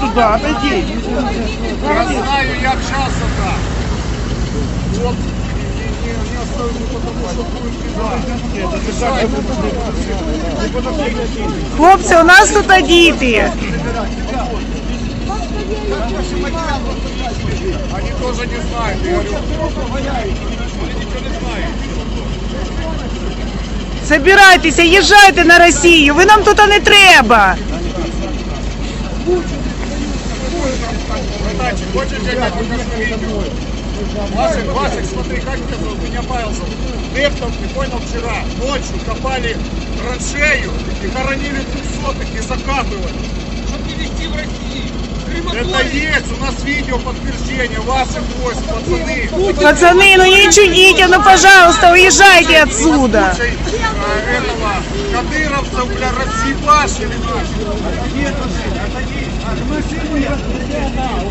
туда, отойди. Я знаю, як часто так. Вот, не, не, не оставлю, потому что будет беда. Хлопці, у нас тут діти. Они тоже не знают, я говорю. Они ничего не знают. Забирайтеся, їжджайте на Росію. Ви нам тут не треба. Братанчик, хочешь я тебе покажу видео? Васик, Васик, смотри, как тебя зовут? Меня Павел зовут. Лептов, ты понял, вчера ночью копали траншею и хоронили трехсотых и закапывали. Чтоб не вести в России. Это есть, у нас видео подтверждение ваших войск, пацаны. Пацани, ну не чудіть, ну пожалуйста, уїжджайте отсюда. А, этого кадыровцев, бля, разъебашили наши. Вы просто не проинформировали.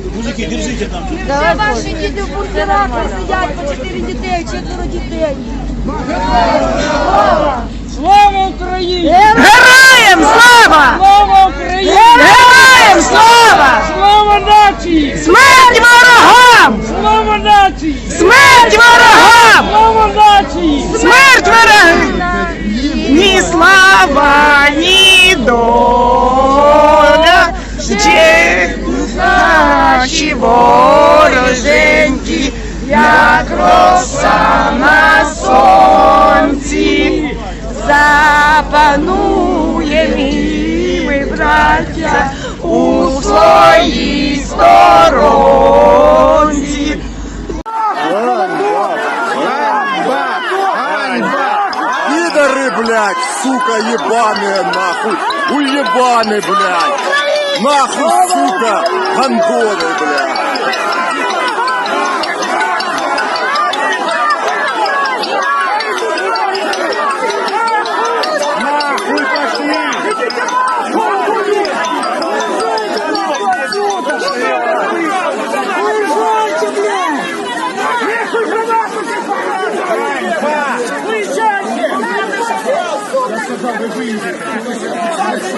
соседи, Це ваші діти в бункерах сидять по чотири дітей, четверо дітей. Слава Україні! Героям слава! Слава Україні! Героям слава! Слава нації! Смерть ворогам! Слава нації! Смерть ворогам! Слава нації! Смерть ворогам! Ні слава, наші вороженьки, як роса на сонці, запанує ми, браття, у своїй сторонці. Пидоры, блядь, сука, ебаные, нахуй. Уебаны, блядь. Нахуй, сука, гандоны, блядь. Нахуй пошли!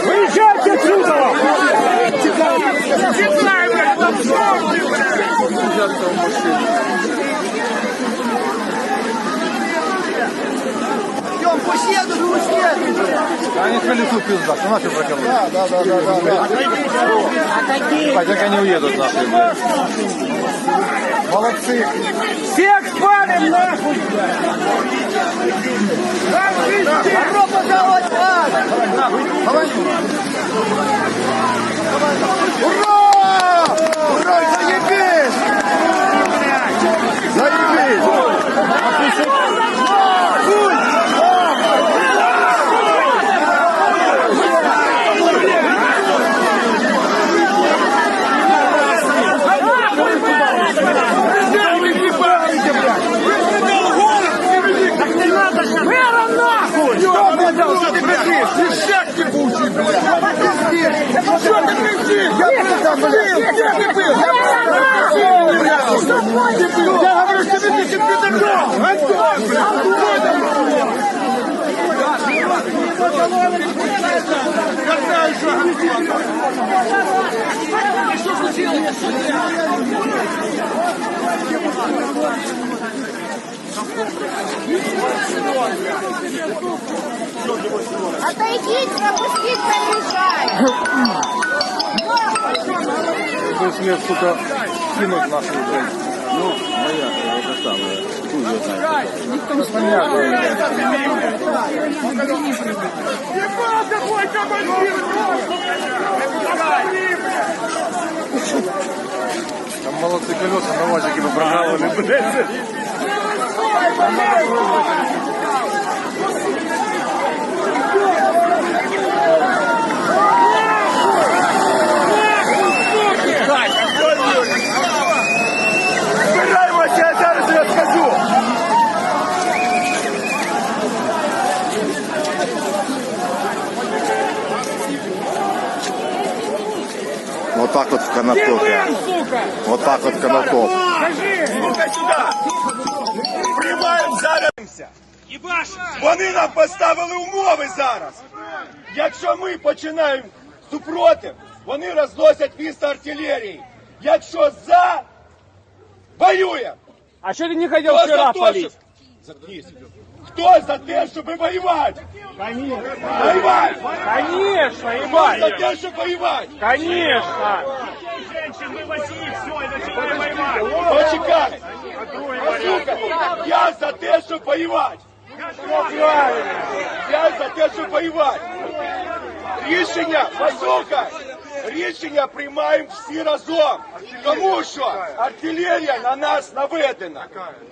Выезжайте отсюда! Они в колесу пизда, что нафиг прокололи? Да, да, да, да, да. Отойди! Так они уедут нахуй, блядь. Молодцы! Всех спалим нахуй! Ура! Ура, заебись! Заебись! Я говорю, что ты ты пидором! Антон, блядь! Отойдіть, пропустіть, заїжджай. Какой смех, сука, кинуть нашу, блядь. Ну, моя, это самое. Его знает. Никто не понятно, Ебал какой командир! Там молодцы колеса на вазике попрограммовали, блядь. Вот так вот в Конотопе. Вот так вот в Конотоп. Слухай сюди! Приймаємо зараз. Вони нам поставили умови зараз. Якщо ми починаємо супротив, вони розносять місто артилерії. Якщо за, воюємо. А что ты не хотел Хто вчера за те, палить? щоб... Заткнись. Хто за те, щоб воювати? Воювати! Конечно, Хто ебать! за те, щоб воювати? Конечно! Почекай! Послухай, я за те, щоб воювати! Я за те, щоб воювати! Рішення, послухай! Рішення приймаємо всі разом, тому що артилерія на нас наведена.